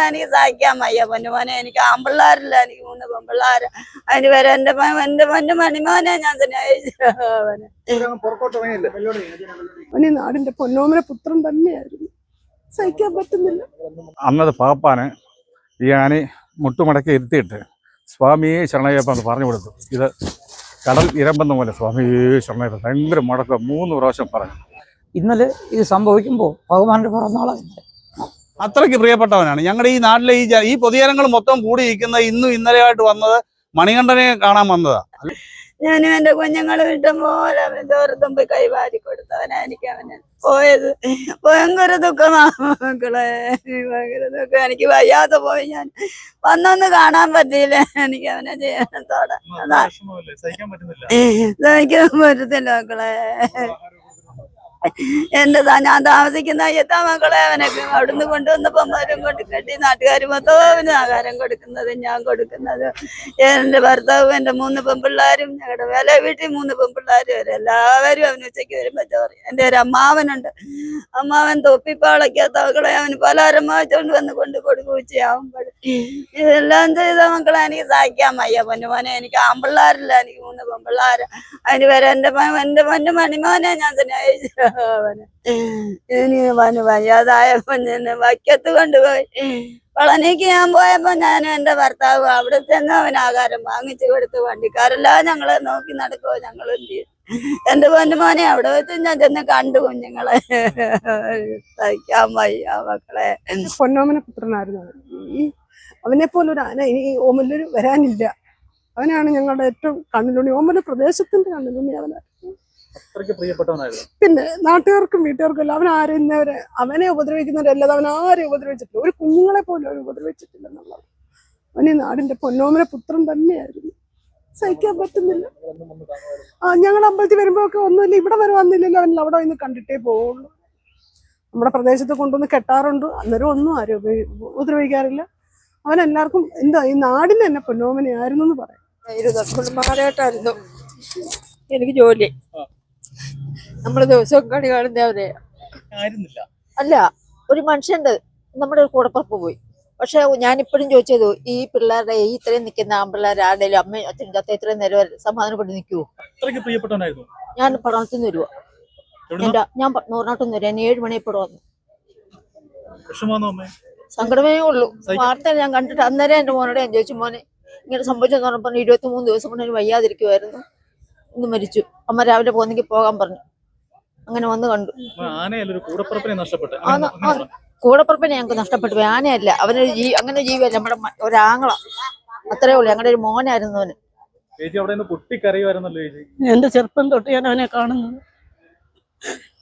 മക്കളെ എനിക്ക് സഹിക്കാൻ വയ്യ. പൊന്നുമോനെ എനിക്ക് ആമ്പിള്ളാരില്ല എനിക്ക് മൂന്ന് പെമ്പിള്ളാര്. അതിന് വരെ എന്റെ എന്റെ പൊന്നു മണിമോനെ ഞാൻ അവൻ നാടിന്റെ പൊന്നോമന പുത്രൻ തന്നെയായിരുന്നു. സഹിക്കാൻ പറ്റുന്നില്ല. അന്നത് പാപ്പാന് ഈ ആനി മുട്ടുമടക്കി ഇരുത്തിയിട്ട് സ്വാമിയെ ശരണയപ്പം അത് പറഞ്ഞു കൊടുത്തു. ഇത് കടൽ ഇരമ്പെന്ന പോലെ സ്വാമിയെ ശരണയ്യപ്പ ഭയങ്കര മുടക്കം. മൂന്ന് പ്രാവശ്യം പറഞ്ഞു. ഇന്നലെ ഇത് സംഭവിക്കുമ്പോൾ ഭഗവാന്റെ പിറന്നാളായിരുന്നു അത്രയ്ക്ക് പ്രിയപ്പെട്ടവനാണ്. ഞങ്ങളുടെ ഈ നാട്ടിലെ ഈ ഈ പൊതുജനങ്ങൾ മൊത്തം കൂടിയിരിക്കുന്ന ഇന്നും ഇന്നലെയായിട്ട് വന്നത് മണികണ്ഠനെ കാണാൻ വന്നതാ. ഞാനും എന്റെ കുഞ്ഞുങ്ങളും ഇഷ്ടം പോലെ അവന് പോയി കൈവാരി കൊടുത്തവനാ എനിക്ക് അവന് പോയത്. ഭയങ്കര ദുഃഖമാണ് മക്കളെ. ഭയങ്കര ദുഃഖം. എനിക്ക് വയ്യാതെ പോയി ഞാൻ. വന്നൊന്ന് കാണാൻ പറ്റിയില്ല. എനിക്ക് അവനെ ചെയ്യാനത്തോടെ അതാ സഹിക്കാൻ പറ്റുന്നില്ല. സഹിക്കാൻ പറ്റത്തില്ല മക്കളെ. എന്റെ താ- ഞാൻ താമസിക്കുന്ന അയ്യത്താ മക്കളെ? അവനൊക്കെ അവിടുന്ന് കൊണ്ടുവന്നപ്പോ അവരും കൊണ്ട് കെട്ടി നാട്ടുകാർ മൊത്തം അവന് ആഹാരം കൊടുക്കുന്നത് ഞാൻ കൊടുക്കുന്നത്. എന്റെ ഭർത്താവും എന്റെ മൂന്ന് പെൺപിള്ളാരും ഞങ്ങളുടെ വേല വീട്ടിൽ മൂന്ന് പെൺപിള്ളാരും വരും എല്ലാവരും അവന് ഉച്ചയ്ക്ക് വരുമ്പോ ചോറി എന്റെ ഒരു അമ്മാവനുണ്ട്. അമ്മാവൻ തൊപ്പിപ്പാളയ്ക്കാത്ത മക്കളെ അവന് പലഹാരം വാങ്ങിച്ചോണ്ട് വന്ന് കൊണ്ട് കൊടുക്കും ഉച്ചയാവുമ്പോൾ ഇതെല്ലാം ചെയ്ത മക്കളെ എനിക്ക് സഹിക്കാൻ വയ്യ പൊന്നുമോനെ എനിക്ക് ആമ്പിള്ളാരില്ല എനിക്ക് മൂന്ന് പെമ്പിള്ളാര്. അതിന് വരെ എന്റെ എന്റെ പൊന്നു മണിമോനെ ഞാൻ തന്നെ ഇനി അവന് വയ്യാതായപ്പോ എന്നെ വയ്ക്കത്ത് കൊണ്ടുപോയി. പളനിക്ക് ഞാൻ പോയപ്പോ ഞാനും എന്റെ ഭർത്താവ് അവിടെ ചെന്ന് അവന് ആഹാരം വാങ്ങിച്ചു കൊടുത്ത് വണ്ടിക്കാരെല്ലാം ഞങ്ങളെ നോക്കി നടക്കുവോ? ഞങ്ങൾ എന്ത് ചെയ്യും? എന്റെ പൊന്നു മോനെ അവിടെ വെച്ച് ഞാൻ ചെന്ന് കണ്ടു കുഞ്ഞുങ്ങളെ. സഹിക്കാൻ വയ്യ മക്കളെ. പൊന്നോമന പുത്രനായിരുന്നു അവൻ. അവനെ പോലൊരു ആന ഇനി ഓമല്ലൊരു വരാനില്ല. അവനാണ് ഞങ്ങളുടെ ഏറ്റവും കണ്ണിലുണി ഓമല പ്രദേശത്തിന്റെ കണ്ണിലുണി പ്രിയപ്പെട്ടവനായിരുന്നു. പിന്നെ നാട്ടുകാർക്കും വീട്ടുകാർക്കും എല്ലാം അവൻ ആരുന്നവരെ അവനെ ഉപദ്രവിക്കുന്നവരല്ലാതെ അവൻ ആരെയും ഉപദ്രവിച്ചിട്ടില്ല. ഒരു കുഞ്ഞുങ്ങളെ പോലും അവൻ ഉപദ്രവിച്ചിട്ടില്ല എന്നുള്ളത്. അവൻ ഈ നാടിന്റെ പൊന്നോമന പുത്രൻ തന്നെയായിരുന്നു. സഹിക്കാൻ പറ്റുന്നില്ല. ആ ഞങ്ങൾ അമ്പലത്തിൽ വരുമ്പോ ഒക്കെ ഒന്നുമില്ല. ഇവിടെ വരെ വന്നില്ലല്ലോ. അവൻ അവിടെ നിന്ന് കണ്ടിട്ടേ പോവുള്ളൂ. നമ്മുടെ പ്രദേശത്ത് കൊണ്ടുവന്ന് കെട്ടാറുണ്ട്. അന്നേരം ഒന്നും ആരും ഉപദ്രവിക്കാറില്ല. അവൻ എല്ലാവർക്കും എന്താ ഈ നാടിന് തന്നെ പൊന്നോമനയായിരുന്നു എന്ന് പറയാം. കുടുംബകാലഘട്ടമായിരുന്നു എനിക്ക് ജോലി. നമ്മൾ ദിവസവും കണി കാണുന്നവരെ അല്ല ഒരു മനുഷ്യന്റെ നമ്മുടെ ഒരു കൂടപ്പുറപ്പ് പോയി. പക്ഷെ ഞാനിപ്പോഴും ചോദിച്ചത് ഈ പിള്ളേരുടെ ഈ ഇത്രയും നിൽക്കുന്ന ആൺപിള്ളേർ ആരുടെയും അമ്മയും അച്ഛനും ചത്ത ഇത്രയും നേരം വരെ സമാധാനപ്പെട്ട് നിൽക്കുവോ? ഞാൻ പഠനത്തിൽ നിന്ന് വരുവാ എന്റെ ഞാൻ നൂറിനാട്ടൊന്നും നിന്ന് വരാൻ ഏഴ് മണിയപ്പോഴും വന്നു. സങ്കടമേ ഉള്ളൂ. വാർത്ത ഞാൻ കണ്ടിട്ട് അന്നേരം എന്റെ മോനോട് ഞാൻ ചോദിച്ചു മോനെ ഇങ്ങനെ സംഭവിച്ചെന്ന് പറഞ്ഞപ്പോൾ ഇരുപത്തി മൂന്ന് ദിവസം കൊണ്ട് എനിക്ക് വയ്യാതിരിക്കുമായിരുന്നു ഇന്ന് മരിച്ചു. അമ്മ രാവിലെ പോകുന്നെങ്കിൽ പോകാൻ പറഞ്ഞു. അങ്ങനെ വന്ന് കണ്ടു. ആനയല്ല ഒരു കൂടപ്പുറപ്പിനെ ഞങ്ങൾക്ക് നഷ്ടപ്പെട്ടു. പോയി. ആനയല്ല. അവനൊരു ജീ അങ്ങനെ ജീവിയല്ല നമ്മുടെ ഒരാങ്ങള. അത്രേ ഉള്ളൂ. ഞങ്ങളുടെ ഒരു മോനായിരുന്നു അവന്. എന്റെ ചെറുപ്പം തൊട്ട് ഞാൻ അവനെ കാണുന്നത്.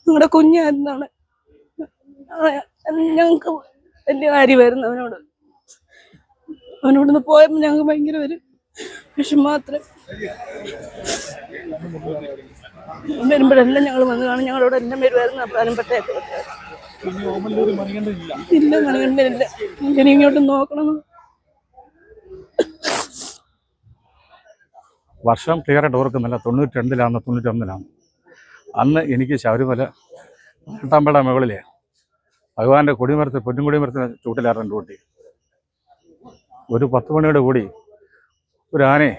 ഞങ്ങളുടെ കുഞ്ഞായിരുന്നാണ്. ഞങ്ങൾക്ക് വലിയ കാര്യമായിരുന്നു അവനോട്. അവനോടൊന്ന് പോയപ്പോൾ ഞങ്ങൾക്ക് ഭയങ്കര ഒരു വിഷം മാത്രം. വരുമ്പോഴെല്ലാം ഞങ്ങൾ വന്ന് കാണും. ഞങ്ങളോട് എല്ലാം വരുമായിരുന്നു അപ്പാനും പട്ടയൊക്കെ ഇനി ഓമല്ലൂർ മണികണ്ഠനില്ല ഇല്ല. മണികണ്ഠനില്ല ഇനി ഇങ്ങോട്ട് നോക്കണം. വർഷം ക്ലിയർ ആയിട്ട് ഓർക്കുന്നില്ല. തൊണ്ണൂറ്റി രണ്ടിലാണ് തൊണ്ണൂറ്റി ഒന്നിലാണ് അന്ന് എനിക്ക് ശബരിമല പട്ടാമ്പട മുകളിലെ. ഭഗവാന്റെ കൊടിമരത്തിൽ പൊന്നുംകൊടിമരത്തിന് ചൂട്ടിലായിരുന്നു ഡ്യൂട്ടി ഒരു പത്ത് മണിയോട് കൂടി ഒരു ആനയെ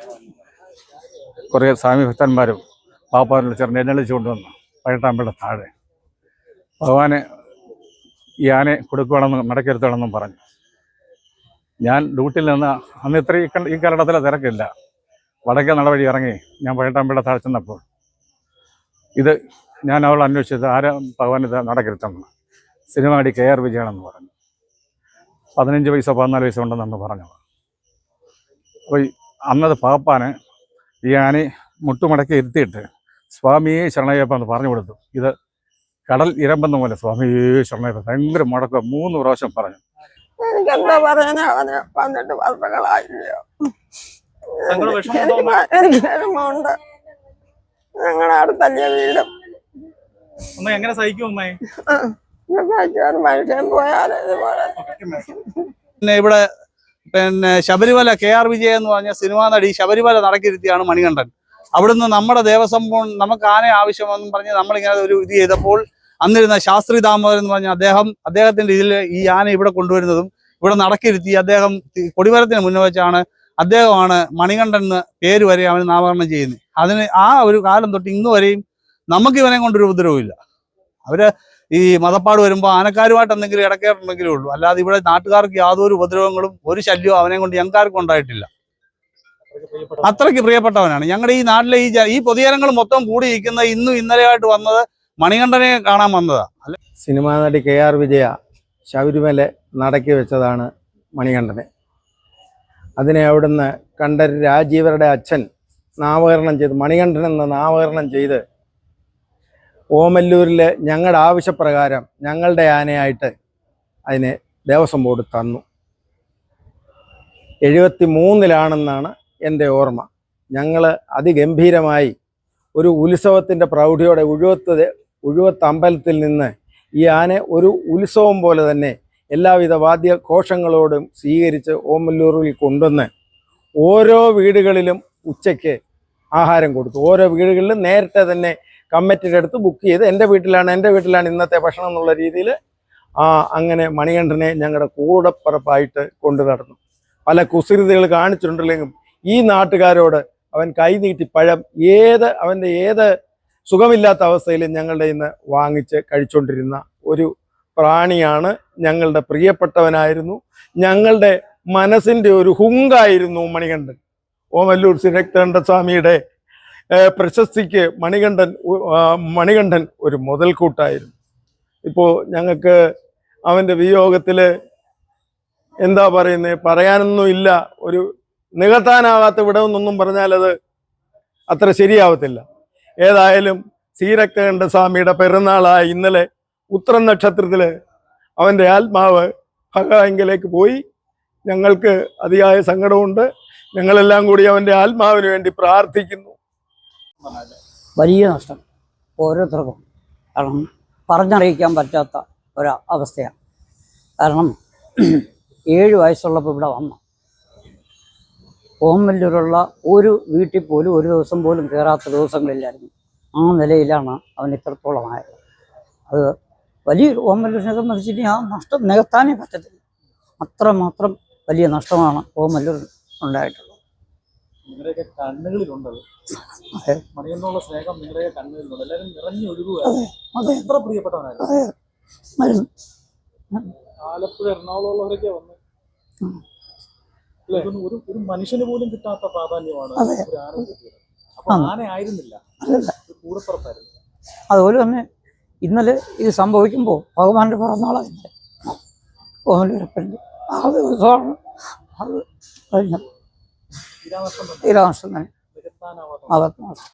കുറേ സ്വാമി ഭക്തന്മാരും പാപ്പാരിൽ ചേർന്ന് എഴുന്നള്ളിച്ചു കൊണ്ടുവന്നു പഴട്ടാമ്പയുടെ താഴെ. ഭഗവാനെ ഈ ആനയെ കൊടുക്കുകയാണെന്നും മടക്കിരുത്തണമെന്നും പറഞ്ഞു. ഞാൻ ഡ്യൂട്ടിയിൽ നിന്ന് അന്ന് ഇത്ര ഈ കാലഘട്ടത്തിലെ തിരക്കില്ല. വടക്കേ നടവഴി ഇറങ്ങി ഞാൻ പഴട്ടാമ്പയുടെ താഴെ ചെന്നപ്പോൾ ഇത് ഞാൻ അവൾ അന്വേഷിച്ചത് ആരാ ഭഗവാൻ ഇത് നടക്കിരുത്തണം സിനിമ നടി കെ ആർ വിജയനെന്ന് പറഞ്ഞു. പതിനഞ്ച് വയസ്സോ പതിനാല് വയസ്സോ ഉണ്ടെന്നു പറഞ്ഞു അപ്പോൾ അന്നത് പാപ്പാന് ഈ ആനെ മുട്ടുമടക്കി ഇരുത്തിയിട്ട് സ്വാമിയെ ശരണയ്യപ്പ എന്ന് പറഞ്ഞു കൊടുത്തു. ഇത് കടൽ ഇരമ്പെന്ന പോലെ സ്വാമിയെ ശരണയ്യപ്പ. ഭയങ്കര മുടക്കം. മൂന്ന് പ്രാവശ്യം പറഞ്ഞു. എനിക്കെന്താ പറയാനാ? അവന് വർഷങ്ങളായില്ലയോ? എനിക്ക് വിഷമമുണ്ട്. ഞങ്ങളുടെ അടുത്തല്ലേ വീടും. എങ്ങനെ സഹിക്കും മനുഷ്യൻ ഇതുപോലെ. പിന്നെ ഇവിടെ പിന്നെ ശബരിമല കെ ആർ വിജയ എന്ന് പറഞ്ഞ സിനിമാ നടി ശബരിമല നടക്കിരുത്തിയാണ് മണികണ്ഠൻ. അവിടുന്ന് നമ്മുടെ ദേവസ്വം ബോർഡ് നമുക്ക് ആന ആവശ്യമെന്നും പറഞ്ഞ് നമ്മളിങ്ങനെ ഒരു ഇത് ചെയ്തപ്പോൾ അന്നിരുന്ന ശാസ്ത്രി ദാമോദരൻ എന്ന് പറഞ്ഞ അദ്ദേഹം അദ്ദേഹത്തിന്റെ ഇതിൽ ഈ ആന ഇവിടെ കൊണ്ടുവരുന്നതും ഇവിടെ നടക്കിരുത്തി അദ്ദേഹം കൊടിവരത്തിന് മുന്നേ വെച്ചാണ് അദ്ദേഹമാണ് മണികണ്ഠൻ എന്ന് പേര് വരെ അവന് നാമകരണം ചെയ്യുന്നത്. അതിന് ആ ഒരു കാലം തൊട്ട് ഇന്ന് വരെയും നമുക്ക് ഇവനെ കൊണ്ടൊരു ഉപദ്രവമില്ല അവർ ഈ മതപ്പാട് വരുമ്പോൾ ആനക്കാരുമായിട്ട് എന്തെങ്കിലും ഇടക്കേറുണ്ടെങ്കിലേ ഉള്ളൂ. അല്ലാതെ ഇവിടെ നാട്ടുകാർക്ക് യാതൊരു ഉപദ്രവങ്ങളും ഒരു ശല്യവും അവനെ കൊണ്ട് ഞങ്ങൾക്കാർക്കും ഉണ്ടായിട്ടില്ല. അത്രയ്ക്ക് പ്രിയപ്പെട്ടവനാണ്. ഞങ്ങളുടെ ഈ നാട്ടിലെ ഈ ഈ പൊതുജനങ്ങൾ മൊത്തം കൂടിയിരിക്കുന്ന ഇന്നും ഇന്നലെയായിട്ട് വന്നത് മണികണ്ഠനെ കാണാൻ വന്നതാ. സിനിമാ നടി കെ ആർ വിജയ ശബരിമല നടക്കി വെച്ചതാണ് മണികണ്ഠനെ. അതിനെ അവിടുന്ന് കണ്ടര് രാജീവരുടെ അച്ഛൻ നാമകരണം ചെയ്ത് മണികണ്ഠൻ എന്ന നാമകരണം ചെയ്ത് ഓമല്ലൂരിൽ ഞങ്ങളുടെ ആവശ്യപ്രകാരം ഞങ്ങളുടെ ആനയായിട്ട് അതിനെ ദേവസ്വം ബോർഡ് തന്നു. എഴുപത്തി മൂന്നിലാണെന്നാണ് എന്റെ ഓർമ്മ. ഞങ്ങൾ അതിഗംഭീരമായി ഒരു ഉത്സവത്തിന്റെ പ്രൗഢിയോടെ ഉഴുവത്ത് ഉഴുവത്ത് അമ്പലത്തിൽ നിന്ന് ഈ ആന ഒരു ഉത്സവം പോലെ തന്നെ എല്ലാവിധ വാദ്യഘോഷങ്ങളോടും സ്വീകരിച്ച് ഓമല്ലൂരിൽ കൊണ്ടുവന്ന് ഓരോ വീടുകളിലും ഉച്ചയ്ക്ക് ആഹാരം കൊടുത്തു. ഓരോ വീടുകളിലും നേരത്തെ തന്നെ കമ്മിറ്റിയുടെ അടുത്ത് ബുക്ക് ചെയ്ത് എന്റെ വീട്ടിലാണ് എന്റെ വീട്ടിലാണ് ഇന്നത്തെ ഭക്ഷണം എന്നുള്ള രീതിയിൽ അങ്ങനെ മണികണ്ഠനെ ഞങ്ങളുടെ കൂടപ്പറപ്പായിട്ട് കൊണ്ടു നടന്നു. പല കുസൃതികൾ കാണിച്ചിട്ടുണ്ടെങ്കിലും ഈ നാട്ടുകാരോട് അവൻ കൈനീട്ടി പഴം ഏത് അവന്റെ ഏത് സുഖമില്ലാത്ത അവസ്ഥയിൽ ഞങ്ങളുടെ ഇന്ന് വാങ്ങിച്ച് കഴിച്ചുകൊണ്ടിരുന്ന ഒരു പ്രാണിയാണ് ഞങ്ങളുടെ പ്രിയപ്പെട്ടവനായിരുന്നു. ഞങ്ങളുടെ മനസ്സിന്റെ ഒരു ഹുങ്കായിരുന്നു മണികണ്ഠൻ. ഓമല്ലൂർ സിരക്തണ്ഡ സ്വാമിയുടെ പ്രശസ്തിക്ക് മണികണ്ഠൻ മണികണ്ഠൻ ഒരു മുതൽക്കൂട്ടായിരുന്നു. ഇപ്പോൾ ഞങ്ങൾക്ക് അവന്റെ വിയോഗത്തിൽ എന്താ പറയുന്നത് പറയാനൊന്നുമില്ല ഒരു നികത്താനാകാത്ത വിടവെന്നൊന്നും പറഞ്ഞാൽ അത് അത്ര ശരിയാവത്തില്ല. ഏതായാലും സീരക്കണ്ഠസ്വാമിയുടെ പെരുന്നാളായ ഇന്നലെ ഉത്ര നക്ഷത്രത്തിൽ അവന്റെ ആത്മാവ് ഭഗവാങ്കിലേക്ക് പോയി. ഞങ്ങൾക്ക് അതിയായ സങ്കടമുണ്ട്. ഞങ്ങളെല്ലാം കൂടി അവന്റെ ആത്മാവിന് വേണ്ടി പ്രാർത്ഥിക്കുന്നു. വലിയ നഷ്ടം ഓരോരുത്തർക്കും. കാരണം പറഞ്ഞറിയിക്കാൻ പറ്റാത്ത ഒരു അവസ്ഥയാണ്. കാരണം ഏഴ് വയസ്സുള്ളപ്പോൾ ഇവിടെ വന്നു. ഓമല്ലൂരുള്ള ഒരു വീട്ടിൽ പോലും ഒരു ദിവസം പോലും കയറാത്ത ദിവസങ്ങളില്ലായിരുന്നു. ആ നിലയിലാണ് അവൻ ഇത്രത്തോളമായത് അത് വലിയ ഓമല്ലൂരിനെ സംബന്ധിച്ചിട്ട് ആ നഷ്ടം നികത്താനേ പറ്റത്തില്ല. അത്രമാത്രം വലിയ നഷ്ടമാണ് ഓമല്ലൂർ ഉണ്ടായിട്ടുള്ളത്. നിങ്ങളുടെയൊക്കെ കണ്ണുകളിലുണ്ടത്. മണിയെന്നുള്ള സ്നേഹം നിങ്ങളുടെയൊക്കെ കണ്ണുകളിലുണ്ട്. എല്ലാവരും നിറഞ്ഞൊഴുകുക എത്ര പ്രിയപ്പെട്ടവനായിരുന്നു ആലപ്പുഴ എറണാകുളമുള്ളവരൊക്കെ വന്ന്? ഒരു ഒരു മനുഷ്യന് പോലും കിട്ടാത്ത പ്രാധാന്യമാണ് ഒരു ആന അപ്പൊ ആന ആയിരുന്നില്ല. കൂടപ്പുറത്തായിരുന്നു അതുപോലെ തന്നെ ഇന്നലെ ഇത് സംഭവിക്കുമ്പോൾ ഭഗവാന്റെ പിറന്നാളായില്ലേ? ഓമലൂരപ്പന്റെ ആ ദിവസമാണ്. അത് കഴിഞ്ഞത് శ్రీరామ స్వామి మా